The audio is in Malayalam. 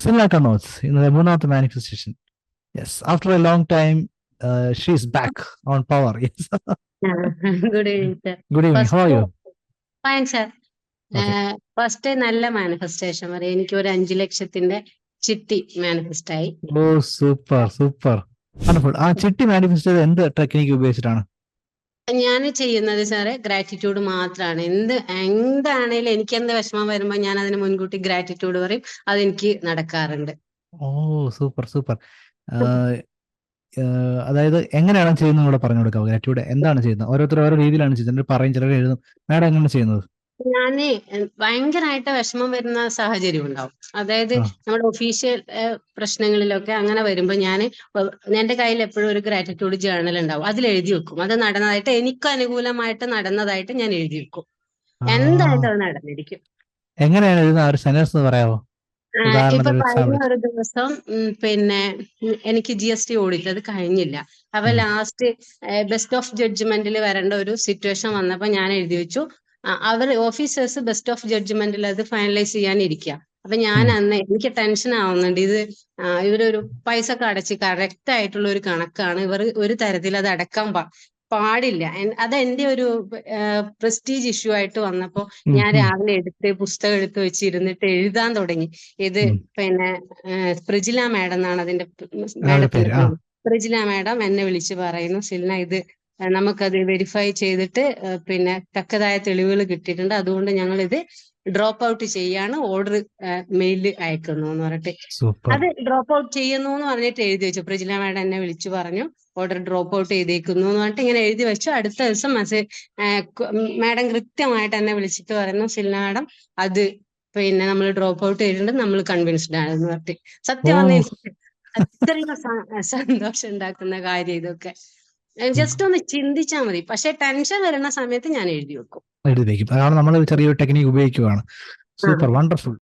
സിമില കണ്ണോസ് ഇന്നത്തെ മൂന്നാമത്തെ manifestation yes after a long time she's back on power yes good evening sir good evening how you fine sir Okay. First നല്ല മാനിഫെസ്റ്റേഷൻ പറയാം എനിക്ക് ഒരു അഞ്ചു ലക്ഷത്തിന്റെ ചിട്ടി മാനിഫെസ്റ്റ് ആയി. ഓ സൂപ്പർ സൂപ്പർ വണ്ടർഫുൾ ആ ചിട്ടി മാനിഫെസ്റ്റ് ചെയ്ത് എന്ത് ടെക്നിക്ക് ഉപയോഗിച്ചിട്ടാണ്? ഞാൻ ചെയ്യുന്നത് സാറെ ഗ്രാറ്റിറ്റ്യൂഡ് മാത്രമാണ് എന്ത് എന്താണേലും എനിക്ക് എന്ത് വിഷമം വരുമ്പോൾ ഞാൻ അതിന് മുൻകൂട്ടി ഗ്രാറ്റിറ്റ്യൂഡ് പറയും. അതെനിക്ക് നടക്കാറുണ്ട്. Oh super super. അതായത് എങ്ങനെയാണ് ചെയ്യുന്നത് പറഞ്ഞു കൊടുക്കാം ഗ്രാറ്റിറ്റ്യൂഡ് എന്താണ് ചെയ്യുന്നത്? ഓരോരുത്തർ ഓരോ രീതിയിലാണ് ചെയ്യുന്നത്. പറയും ചിലർ എഴുതും. മാഡം എങ്ങനെയാണ് ചെയ്യുന്നത്? ഞാൻ ഭയങ്കരമായിട്ട് വിഷമം വരുന്ന സാഹചര്യം ഉണ്ടാവും. അതായത് നമ്മുടെ ഒഫീഷ്യൽ പ്രശ്നങ്ങളിലൊക്കെ അങ്ങനെ വരുമ്പോൾ ഞാൻ എന്റെ കയ്യിൽ എപ്പോഴും ഒരു ഗ്രാറ്റിറ്റ്യൂഡ് ജേർണൽ ഉണ്ടാവും. അതിൽ എഴുതി വെക്കും. അത് നടന്നതായിട്ട് എനിക്ക് അനുകൂലമായിട്ട് നടന്നതായിട്ട് ഞാൻ എഴുതി വെക്കും. എന്തായിട്ട് അത് നടന്നിരിക്കും. എങ്ങനെയാണ് എഴുതുന്ന? പറയാമോ ഇപ്പൊ കഴിഞ്ഞ ഒരു ദിവസം പിന്നെ എനിക്ക് ജി എസ് ടി ഓഡിറ്റ് അത് കഴിഞ്ഞില്ല. അപ്പൊ ലാസ്റ്റ് ബെസ്റ്റ് ഓഫ് ജഡ്ജ്മെന്റിൽ വരേണ്ട ഒരു സിറ്റുവേഷൻ വന്നപ്പോ ഞാൻ എഴുതി വെച്ചു. അവർ ഓഫീസേഴ്സ് ബെസ്റ്റ് ഓഫ് ജഡ്ജ്മെന്റിൽ അത് ഫൈനലൈസ് ചെയ്യാനിരിക്കുക അപ്പൊ ഞാൻ. അന്ന് എനിക്ക് ടെൻഷൻ ആവുന്നുണ്ട്. ഇത് ഇവരൊരു പൈസ ഒക്കെ അടച്ച് കറക്റ്റ് ആയിട്ടുള്ള ഒരു കണക്കാണ്. ഇവർ ഒരു തരത്തിൽ അത് അടക്കാൻ പാ പാടില്ല. അത് എന്റെ ഒരു പ്രസ്റ്റീജ് ഇഷ്യൂ ആയിട്ട് വന്നപ്പോ ഞാൻ രാവിലെ എടുത്ത് പുസ്തകം എടുത്ത് വെച്ച് ഇരുന്നിട്ട് എഴുതാൻ തുടങ്ങി. ഇത് പിന്നെ പ്രജില മാഡം എന്നാണ് അതിന്റെ മാഡം മാഡത്തിന്റെ ആ. മാഡം എന്നെ വിളിച്ച് പറയുന്നു സിൽന ഇത് നമുക്കത് വെരിഫൈ ചെയ്തിട്ട് പിന്നെ തക്കതായ തെളിവുകൾ കിട്ടിയിട്ടുണ്ട്. അതുകൊണ്ട് ഞങ്ങൾ ഇത് ഡ്രോപ്പ് ഔട്ട് ചെയ്യാണ് ഓർഡർ മെയിലിൽ അയക്കുന്നു എന്ന് പറഞ്ഞിട്ട്. അത് ഡ്രോപ്പ് ഔട്ട് ചെയ്യുന്നു എന്ന് പറഞ്ഞിട്ട് എഴുതി വെച്ചു. പ്രജില മാഡം എന്നെ വിളിച്ചു പറഞ്ഞു ഓർഡർ ഡ്രോപ്പ് ഔട്ട് ചെയ്തേക്കുന്നു എന്ന് പറഞ്ഞിട്ട് ഇങ്ങനെ എഴുതി വെച്ചു. അടുത്ത ദിവസം മെസ്സേജ് മാഡം കൃത്യമായിട്ട് എന്നെ വിളിച്ചിട്ട് പറയുന്നു സിൽന മാഡം അത് പിന്നെ നമ്മൾ ഡ്രോപ്പ് ഔട്ട് ചെയ്തിട്ടുണ്ട് നമ്മൾ കൺവിൻസ്ഡ് ആണെന്ന് പറഞ്ഞിട്ട്. സത്യം പറഞ്ഞ അത്രയും സന്തോഷം ഉണ്ടാക്കുന്ന കാര്യം ഇതൊക്കെ. ജസ്റ്റ് ഒന്ന് ചിന്തിച്ചാൽ മതി. പക്ഷെ ടെൻഷൻ വരുന്ന സമയത്ത് ഞാൻ എഴുതി വെക്കും. എഴുതി വെക്കും. അതാണ് നമ്മൾ ചെറിയൊരു ടെക്നിക്ക് ഉപയോഗിക്കുവാണ്. Super wonderful.